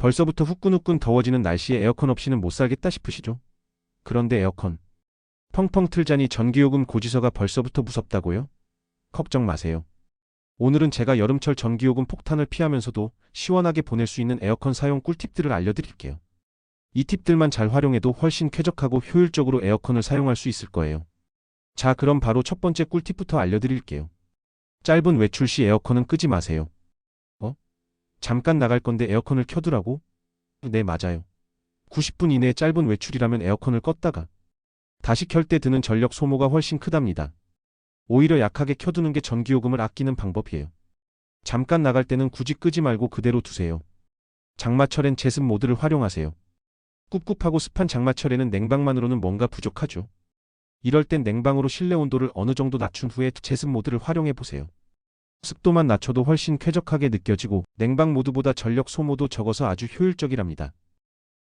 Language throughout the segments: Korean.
벌써부터 후끈후끈 더워지는 날씨에 에어컨 없이는 못 살겠다 싶으시죠? 그런데 에어컨. 펑펑 틀자니 전기요금 고지서가 벌써부터 무섭다고요? 걱정 마세요. 오늘은 제가 여름철 전기요금 폭탄을 피하면서도 시원하게 보낼 수 있는 에어컨 사용 꿀팁들을 알려드릴게요. 이 팁들만 잘 활용해도 훨씬 쾌적하고 효율적으로 에어컨을 사용할 수 있을 거예요. 자, 그럼 바로 첫 번째 꿀팁부터 알려드릴게요. 짧은 외출 시 에어컨은 끄지 마세요. 어? 잠깐 나갈 건데 에어컨을 켜두라고? 네, 맞아요. 90분 이내에 짧은 외출이라면 에어컨을 껐다가 다시 켤 때 드는 전력 소모가 훨씬 크답니다. 오히려 약하게 켜두는 게 전기요금을 아끼는 방법이에요. 잠깐 나갈 때는 굳이 끄지 말고 그대로 두세요. 장마철엔 제습 모드를 활용하세요. 꿉꿉하고 습한 장마철에는 냉방만으로는 뭔가 부족하죠. 이럴 땐 냉방으로 실내 온도를 어느 정도 낮춘 후에 제습 모드를 활용해 보세요. 습도만 낮춰도 훨씬 쾌적하게 느껴지고 냉방 모드보다 전력 소모도 적어서 아주 효율적이랍니다.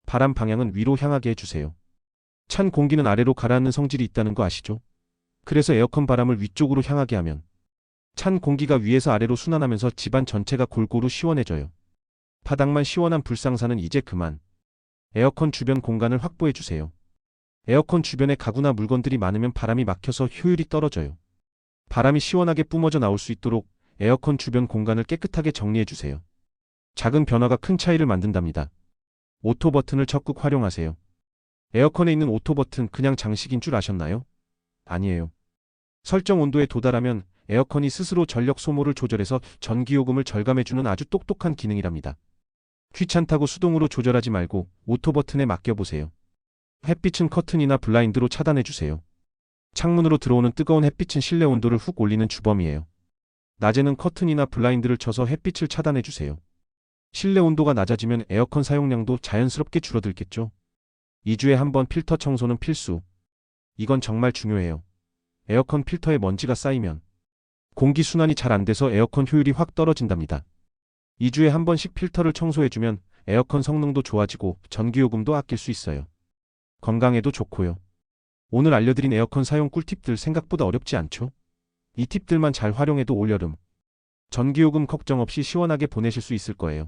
바람 방향은 위로 향하게 해주세요. 찬 공기는 아래로 가라앉는 성질이 있다는 거 아시죠? 그래서 에어컨 바람을 위쪽으로 향하게 하면 찬 공기가 위에서 아래로 순환하면서 집안 전체가 골고루 시원해져요. 바닥만 시원한 불상사는 이제 그만. 에어컨 주변 공간을 확보해 주세요. 에어컨 주변에 가구나 물건들이 많으면 바람이 막혀서 효율이 떨어져요. 바람이 시원하게 뿜어져 나올 수 있도록 에어컨 주변 공간을 깨끗하게 정리해 주세요. 작은 변화가 큰 차이를 만든답니다. 오토 버튼을 적극 활용하세요. 에어컨에 있는 오토 버튼 그냥 장식인 줄 아셨나요? 아니에요. 설정 온도에 도달하면 에어컨이 스스로 전력 소모를 조절해서 전기요금을 절감해주는 아주 똑똑한 기능이랍니다. 귀찮다고 수동으로 조절하지 말고 오토 버튼에 맡겨보세요. 햇빛은 커튼이나 블라인드로 차단해주세요. 창문으로 들어오는 뜨거운 햇빛은 실내 온도를 훅 올리는 주범이에요. 낮에는 커튼이나 블라인드를 쳐서 햇빛을 차단해주세요. 실내 온도가 낮아지면 에어컨 사용량도 자연스럽게 줄어들겠죠. 2주에 한 번 필터 청소는 필수. 이건 정말 중요해요. 에어컨 필터에 먼지가 쌓이면 공기 순환이 잘 안 돼서 에어컨 효율이 확 떨어진답니다. 2주에 한 번씩 필터를 청소해주면 에어컨 성능도 좋아지고 전기요금도 아낄 수 있어요. 건강에도 좋고요. 오늘 알려드린 에어컨 사용 꿀팁들 생각보다 어렵지 않죠? 이 팁들만 잘 활용해도 올여름 전기요금 걱정 없이 시원하게 보내실 수 있을 거예요.